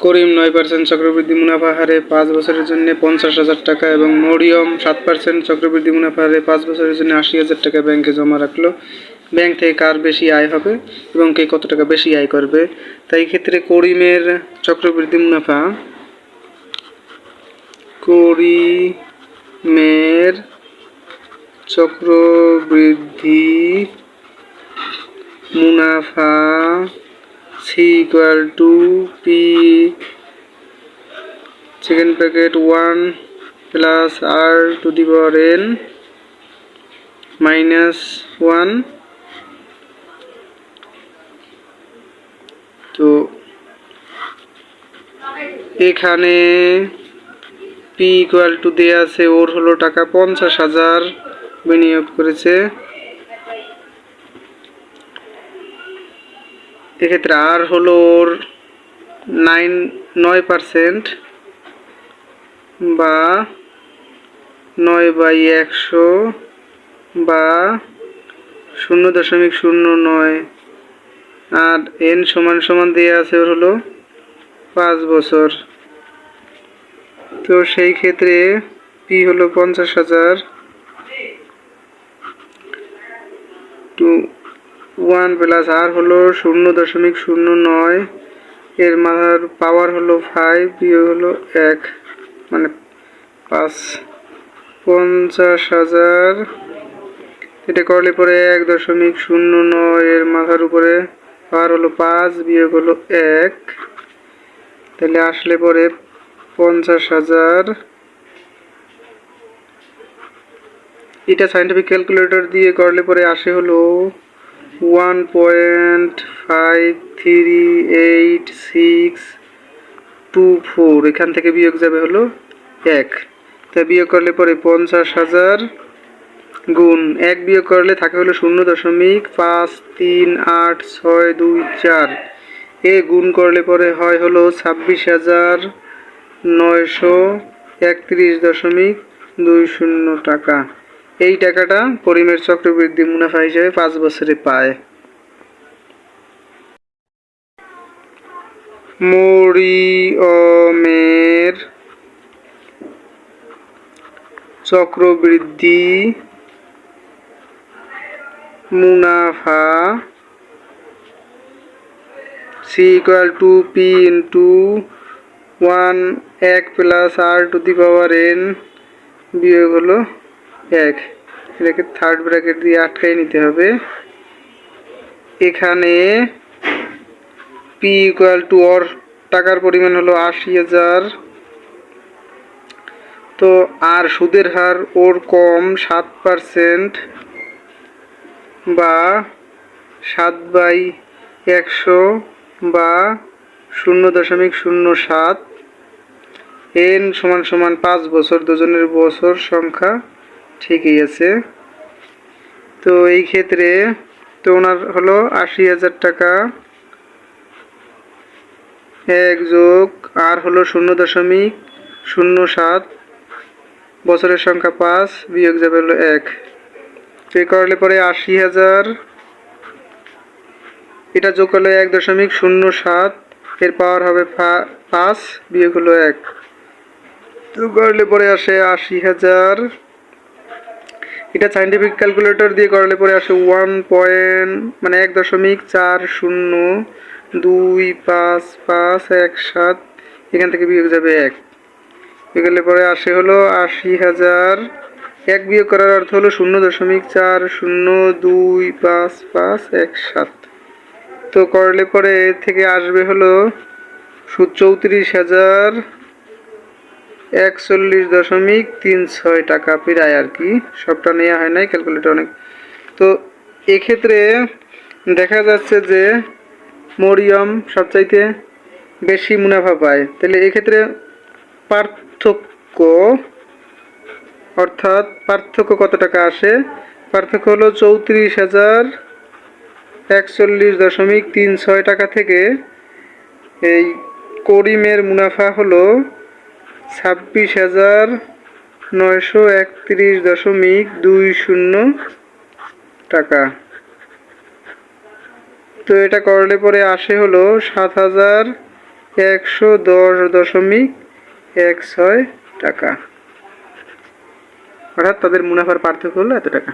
করিম নয় পার্সেন্ট চক্রবৃদ্ধি মুনাফা হারে পাঁচ বছরের জন্য পঞ্চাশ হাজার টাকা এবং মরিয়ম সাত পার্সেন্ট চক্রবৃদ্ধি মুনাফা হারে পাঁচ বছরের জন্য আশি হাজার টাকা ব্যাংকে জমা রাখল। ব্যাংক থেকে কার বেশি আয় হবে এবং কে কত টাকা বেশি আয় করবে? তাই ক্ষেত্রে করিমের চক্রবৃদ্ধি মুনাফা করিমের চক্রবৃদ্ধি মুনাফা C equal to P second bracket one plus r to the power n minus one তো এখানে পি ইকুয়াল টু দেওয়া আছে, ওর হলো টাকা পঞ্চাশ হাজার, বিনিয়োগ করেছে এক্ষেত্রে আর হলো ওর নাইন নয় পার্সেন্ট বা নয় বাই একশো বা শূন্য দশমিক শূন্য নয়। আর এন সমান সমান দেওয়া আছে ওর হলো পাঁচ বছর। তো সেই ক্ষেত্রে পি হলো পঞ্চাশ হাজার। টু ওয়ান প্লাস আর হলো শূন্য দশমিক শূন্য নয়। এর মাথার পাওয়ার হলো ফাইভ বিয়োগ হলো এক। মানে পাঁচ পঞ্চাশ হাজার। এটা করলে পরে এক দশমিক শূন্য নয়, এর মাথার উপরে পাওয়ার হলো পাঁচ, বিয়োগ হলো এক। তাহলে আসলে পরে পঞ্চাশ হাজার। এটা সাইন্টিফিক ক্যালকুলেটর দিয়ে করলে পরে আসে হলো one point five three eight six two four এখান থেকে বিয়োগ যাবে হলো এক। তা বিয়োগ করলে পরে পঞ্চাশ হাজার গুণ এক বিয়োগ করলে থাকে হলো শূন্য দশমিক পাঁচ তিন আট ছয় দুই চার। এ গুণ করলে পরে হয় হলো ছাব্বিশ হাজার নয়শো একত্রিশ দশমিক দুই শূন্য টাকা। এই টাকাটা পরিমের চক্রবৃদ্ধি মুনাফা হিসেবে পাঁচ বছরে পায়। মরিয়মের চক্রবৃদ্ধি মুনাফা C equal to P into one এক plus r to the power n বিয়োগ হলো এক। এটাকে থার্ড ব্র্যাকেট দিয়ে আটকাই নিতে হবে। এখানে পি ইকুয়াল টু অর টাকার পরিমাণ হলো আশি হাজার। তো আর সুদের হার ওর কম সাত পারসেন্ট বা সাত বাই একশো বা শূন্য দশমিক শূন্য সাত। এন সমান সমান পাঁচ বছর, দুজনের বছর সংখ্যা ঠিকই আছে। তো এই ক্ষেত্রে তো ওনার হলো আশি হাজার টাকা। এক যোগ আর হলো শূন্য দশমিক শূন্য সাত। বছরের সংখ্যা পাঁচ, বিয়োগ যাবে হলো এক। পে করলে পরে আশি হাজার। এটা যোগ করলে এক দশমিক শূন্য সাত, এর পাওয়ার হবে পাঁচ, বিয়োগ হলো এক। তো করলে পরে আসে আশি হাজার। এটা সাইন্টিফিক ক্যালকুলেটর দিয়ে করলে পরে আসে ওয়ান পয়েন্ট মানে এক দশমিক চার শূন্য, দুই, পাঁচ পাঁচ, এক, সাত, এখান থেকে বিয়োগ যাবে এক। বিয়োগলে পরে আসে হলো আশি হাজার। এক বিয়োগ করার অর্থ হলো শূন্য দশমিক চার শূন্য, দুই, পাঁচ পাঁচ, এক, সাত। তো করলে পরে থেকে আসবে হলো চৌত্রিশ হাজার। একচল্লিশ দশমিক তিন ছয় টাকা প্রায় আর কি। সবটা নেওয়া হয় নাই ক্যালকুলেটর অনেক। তো এক্ষেত্রে দেখা যাচ্ছে যে মরিয়ম সবচাইতে বেশি মুনাফা পায়। তাহলে এক্ষেত্রে পার্থক্য, অর্থাৎ পার্থক্য কত টাকা আসে? পার্থক্য হলো চৌত্রিশ হাজার একচল্লিশ দশমিক তিন ছয় টাকা থেকে এই করিমের মুনাফা হলো ছাব্বিশ হাজার নয়শো একত্রিশ দশমিক দুই শূন্য টাকা। তো এটা করলে পরে আসে হলো সাত হাজার একশো দশ দশমিক এক ছয় টাকা। অর্থাৎ তাদের মুনাফার পার্থক্য হলো এত টাকা।